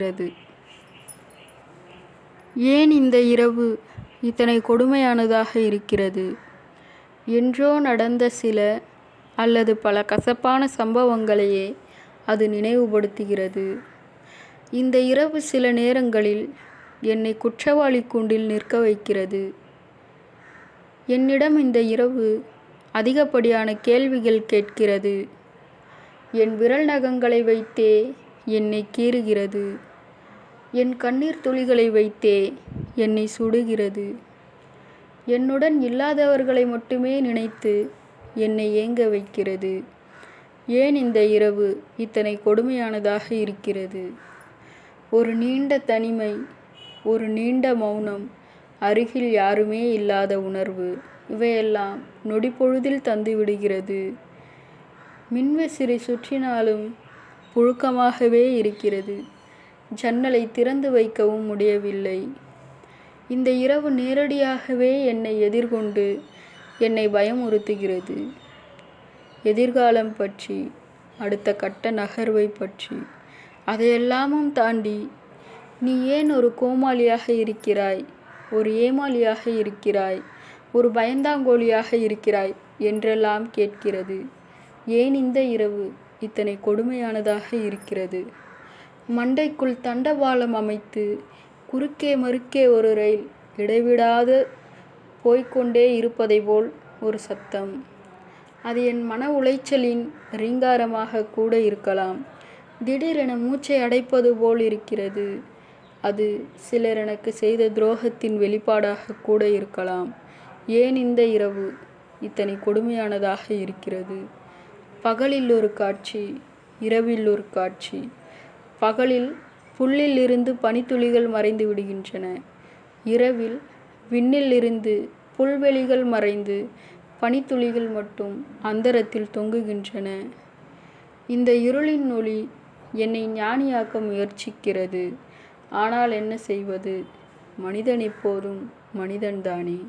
இருக்கிறது ஏன் இந்த இரவு இத்தனை கொடுமையானதாக இருக்கிறது? என்றோ நடந்த சில அல்லது பல கசப்பான சம்பவங்களையே அது நினைவுபடுத்துகிறது. இந்த இரவு சில நேரங்களில் என்னை குற்றவாளி கூண்டில் நிற்க வைக்கிறது. என்னிடம் இந்த இரவு அதிகப்படியான கேள்விகள் கேட்கிறது. என் விரல் நகங்களை வைத்தே என்னை கீறுகிறது. என் கண்ணீர் துளிகளை வைத்தே என்னை சுடுகிறது. என்னுடன் இல்லாதவர்களை மட்டுமே நினைத்து என்னை ஏங்க வைக்கிறது. ஏன் இந்த இரவு இத்தனை கொடுமையானதாக இருக்கிறது? ஒரு நீண்ட தனிமை ஒரு நீண்ட மௌனம் அருகில் யாருமே இல்லாத உணர்வு இவையெல்லாம் நொடிப்பொழுதில் தந்து விடுகிறது. மின்விசிறி சுற்றினாலும் புழுக்கமாகவே இருக்கிறது. ஜன்னலை திறந்து வைக்கவும் முடியவில்லை. இந்த இரவு நேரடியாகவே என்னை எதிர்கொண்டு என்னை பயமுறுத்துகிறது. எதிர்காலம் பற்றி அடுத்த கட்ட நகர்வை பற்றி அதையெல்லாமும் தாண்டி நீ ஏன் ஒரு கோமாளியாக இருக்கிறாய்? ஒரு ஏமாளியாக இருக்கிறாய்? ஒரு பயந்தாங்கோழியாக இருக்கிறாய்? என்றெல்லாம் கேட்கிறது. ஏன் இந்த இரவு இத்தனை கொடுமையானதாக இருக்கிறது? மண்டைக்குள் தண்டவாளம் அமைத்து குறுக்கே மறுக்கே ஒரு ரயில் இடைவிடாது போய்க்கொண்டே இருப்பதை போல் ஒரு சத்தம். அது என் மன உளைச்சலின் ரீங்காரமாக கூட இருக்கலாம். திடீரென மூச்சை அடைப்பது போல் இருக்கிறது. அது சிலர் எனக்கு செய்த துரோகத்தின் வெளிப்பாடாக கூட இருக்கலாம். ஏன் இந்த இரவு இத்தனை கொடுமையானதாக இருக்கிறது? பகலில் ஒரு காட்சி இரவில் ஒரு காட்சி. பகலில் புல்லில் இருந்து பனித்துளிகள் மறைந்து விடுகின்றன. இரவில் விண்ணில் இருந்து புல்வெளிகள் மறைந்து பனித்துளிகள் மட்டும் அந்தரத்தில் தொங்குகின்றன. இந்த இருளின் ஒளி என்னை ஞானியாக்க முயற்சிக்கிறது. ஆனால் என்ன செய்வது? மனிதன் எப்போதும் மனிதன்தானே.